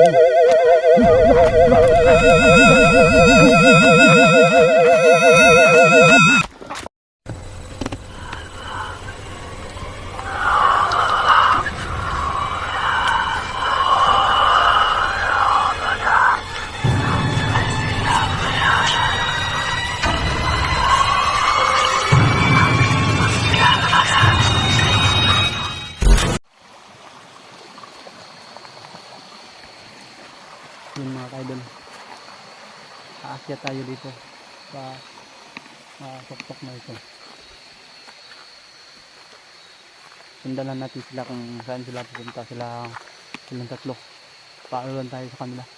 Oh, my God. Kaidol. Aakyat tayo dito sa tuktok na ito. Sundalan natin sila kung saan sila pupunta sila silang tatlo. Paalulan tayo sa kanila.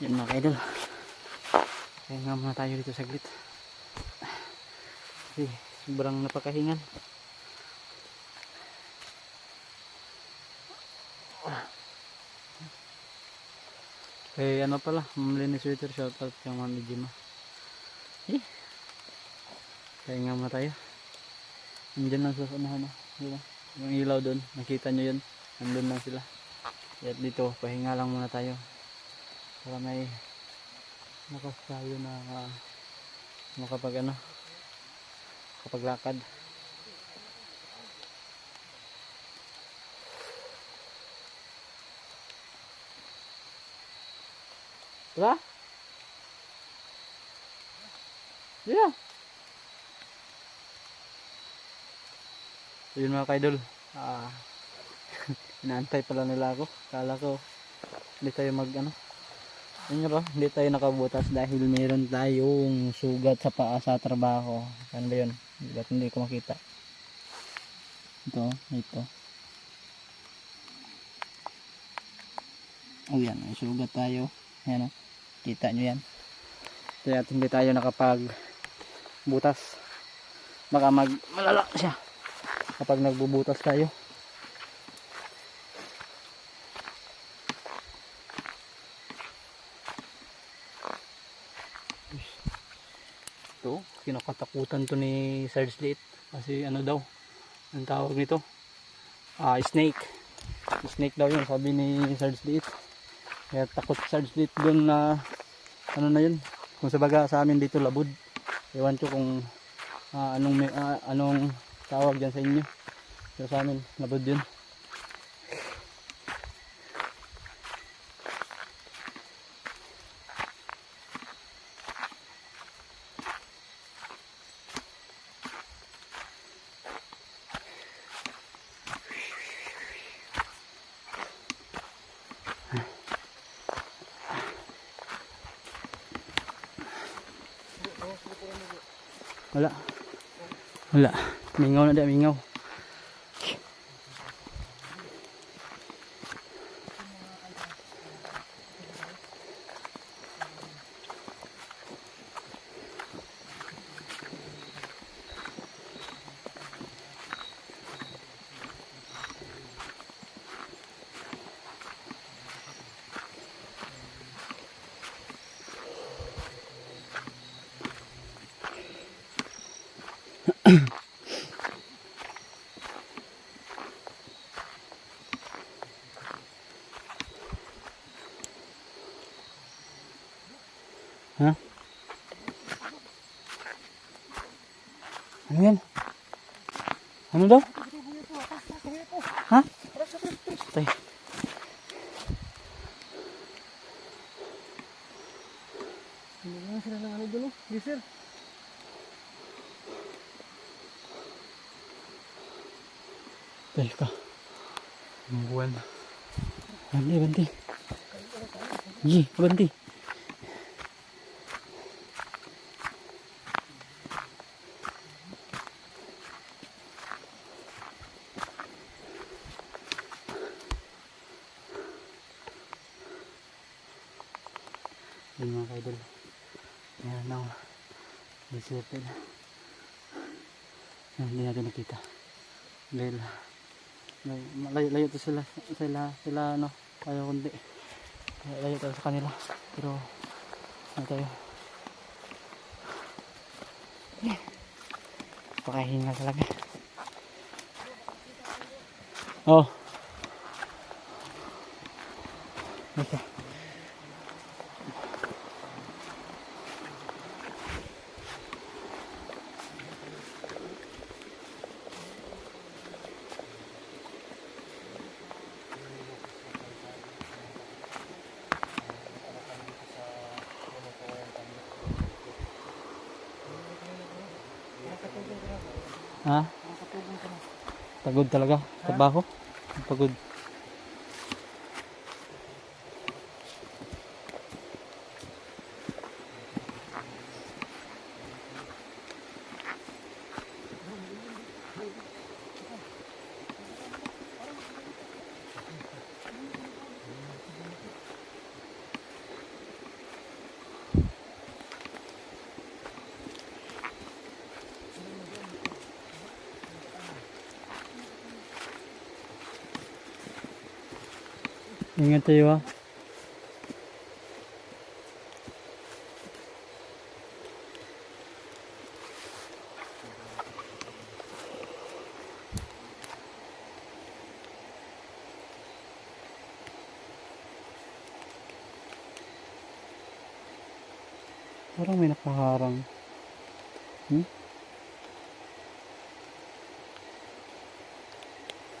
Yan mga kaidol. Kaya nga muna tayo dito saglit. Kasi sobrang napakahingan. Kaya ano pala, mamali ni sweater shoutout kang mami Jima. Eh. Kaya nga muna tayo. Nandiyan lang sa unahan na. Diba? Yung ilaw doon, nakita nyo yun. Nandun lang sila. Kaya dito, pahinga lang muna tayo para may lakas na uh, makapag ano kapaglakad Diba? Yeah. Yun mga kaidol. Ah, inaantay pala nila ako. Kala ko hindi tayo mag ano, ba, hindi tayo nakabutas dahil meron tayong sugat sa paa sa trabaho. Ano ba yun? Ba't hindi ko makita? Ito, ito. Oh yan, may sugat tayo. Ayan o, kita nyo yan. Kaya hindi tayo nakapag butas. Baka mag malala siya kapag nagbubutas tayo. To kinakatakutan to ni Sarge Lit kasi ano daw ang tawag nito? Ah snake. Snake daw yun sabi ni Sarge Lit kaya takot Sarge Lit dun na ano na yun? Kung sa baga sa amin dito labod. Ewan ko kung ah, anong ah, anong tawag dyan sa inyo. Pero sa amin labod yun wala wala mingaw na di mingaw Ha? Ano yan? Ano daw? Ha? Tay. Hindi na sila ng ano doon, oh. Diesel. Teka. Ang buwan. Banti, banti. Ji, banti. Yun mga kaidol. Ayan na. Deserted. Ayan, hindi natin nakita. Dahil layo, layo to sila sila sila ano ayaw kundi Kaya layo tayo sa kanila pero ano tayo pakahinga talaga oh okay ha? Pagod talaga. Trabaho? Pagod ingat tayo ha Parang may nakaharang. Hmm?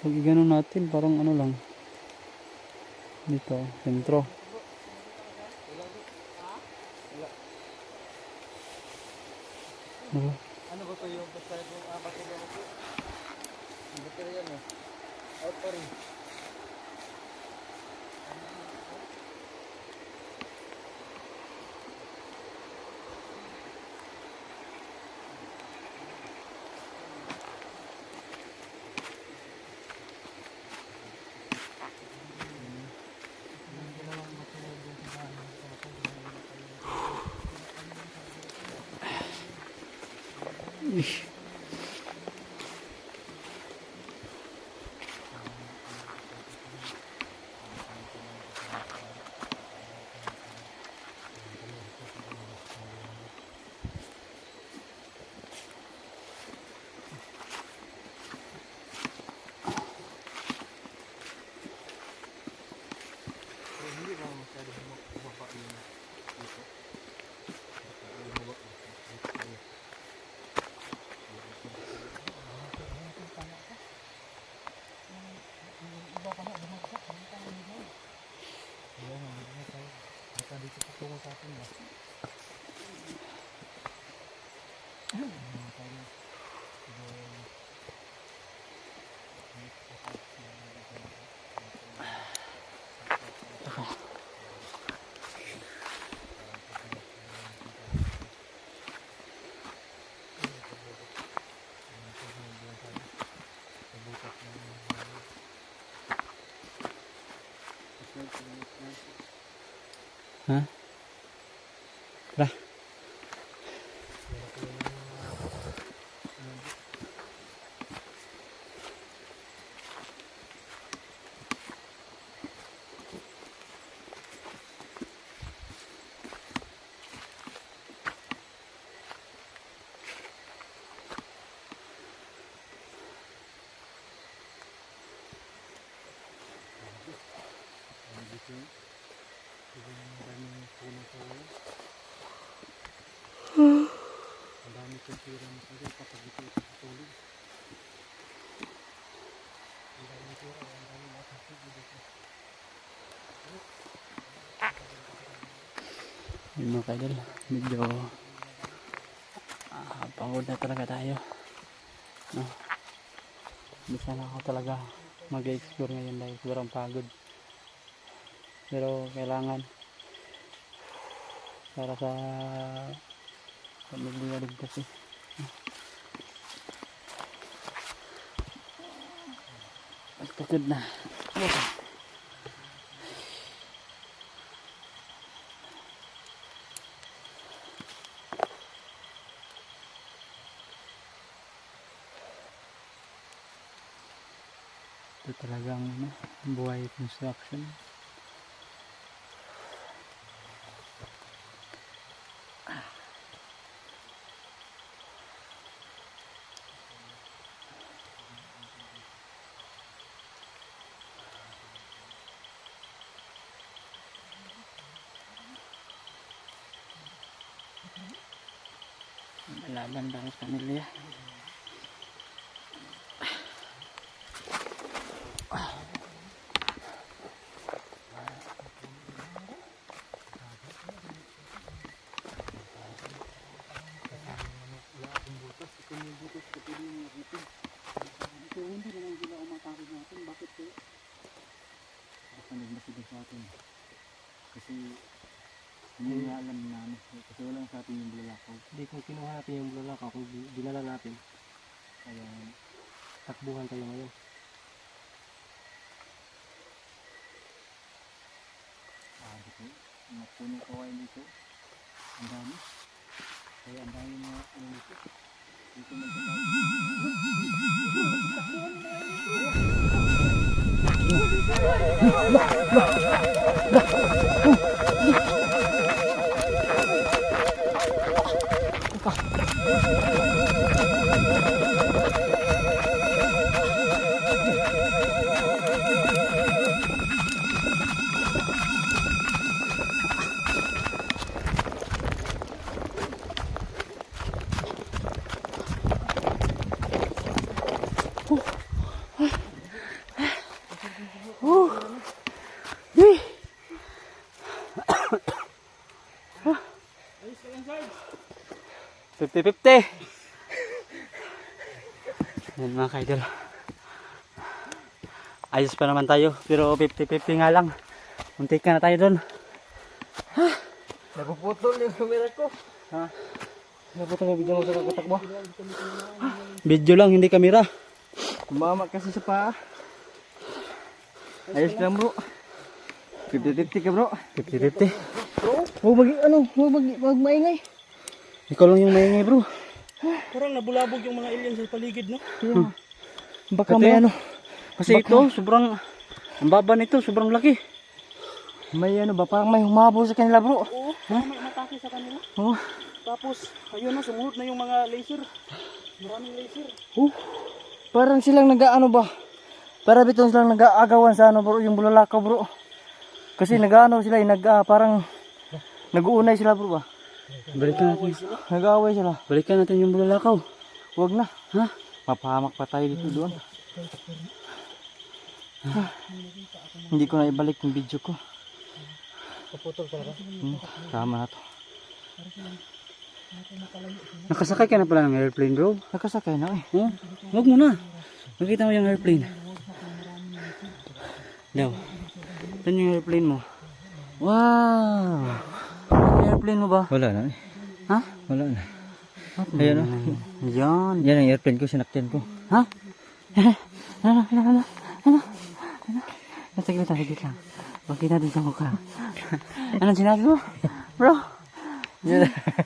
Pag igano natin, parang ano lang. Dito, sentro. Ano? Ano ba ito yung basta yung uh, baterya baterya yan eh. Out pa. Ich Ha? Tara. Ang dami kong pira mo sa rin kapag ito ito sa tulog. Ang dami pira, ang dami makasig dito. Yun mga kaidol, medyo ah, pagod na talaga tayo. No? Hindi sana ako talaga mag-explore ngayon dahil sobrang pagod. Pero kailangan para sa pamilya rin kasi. Pagpagod na. Okay. Ito talagang ano, buhay construction. Baka nagmasigaw sa atin. Kasi hindi nga alam na ano. Kasi walang sa atin yung Hindi, kung kinuha natin yung bulalakaw, kung di- dinala natin, Kaya takbuhan tayo ngayon. ah, dito. Mga puno kawain dito. Ang dami. Kaya ang dami mga ano dito. Dito magkakaw. か。50-50. Yan mga kaidol. Ayos pa naman tayo. Pero 50-50 nga lang. Munti ka na tayo doon. Ha? Napuputol yung camera ko. Ha? Naputol yung video mo sa kakatakbo. Video lang, hindi camera. Mama kasi sa paa. Ayos lang bro. 50-50 ka bro. 50-50. Huwag mag, ano, huwag mag, huwag maingay. Ikaw lang yung maingay bro. Parang nabulabog yung mga alien sa paligid, no? Baka Ito may ano. Kasi ito, sobrang, ang baba nito, sobrang laki. May ano ba, parang may humabol sa kanila bro. Oo, may matake sa kanila. Oh, Tapos, ayun na, sumunod na yung mga laser. Maraming laser. Oh, parang silang nag-ano ba? Para bitong silang nag-aagawan sa ano bro, yung bulalakaw bro. Kasi nag-ano sila, eh, nag, ah, parang nag-uunay sila bro ba? Balikan natin. Nag-aaway sila. Balikan natin yung bulalakaw. Huwag na. Ha? Mapahamak pa tayo dito doon. Hindi ko na ibalik yung video ko. Kaputol talaga. Hmm, tama na to. Nakasakay ka na pala ng airplane bro. Nakasakay na eh. Oh, wag mo na. Nakita mo yung airplane. Daw. Saan yung airplane mo? Wow! Airplane mo ba? Wala na eh. Ha? Wala na. Ayan o. Yan. Yan ang airplane ko, sinakyan ko. Ha? Ano, ano, ano, ano, ano? Saglit lang, saglit lang. Huwag natin sa mukha. Anong sinabi mo? Bro?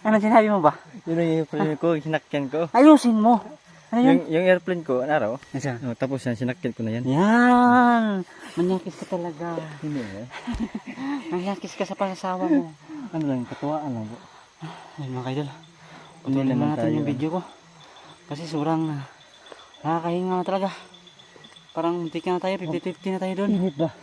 Anong sinabi mo ba? Yun ang airplane ko, sinakyan ko. Ayusin mo. Ano yun? Yung, yung airplane ko, ano araw? Nasaan? Oh, tapos yan, sinakyan ko na yan. Yan! Manyakis ka talaga. Hindi eh. Manyakis ka sa pangasawa mo. Ano lang, katuwaan lang po. Ayun mga kaidol. Patuloy na natin tayo, yung video ko. Kasi sobrang ah, nakakahinga na talaga. Parang muntik na tayo, 50-50 na tayo doon. Init ba?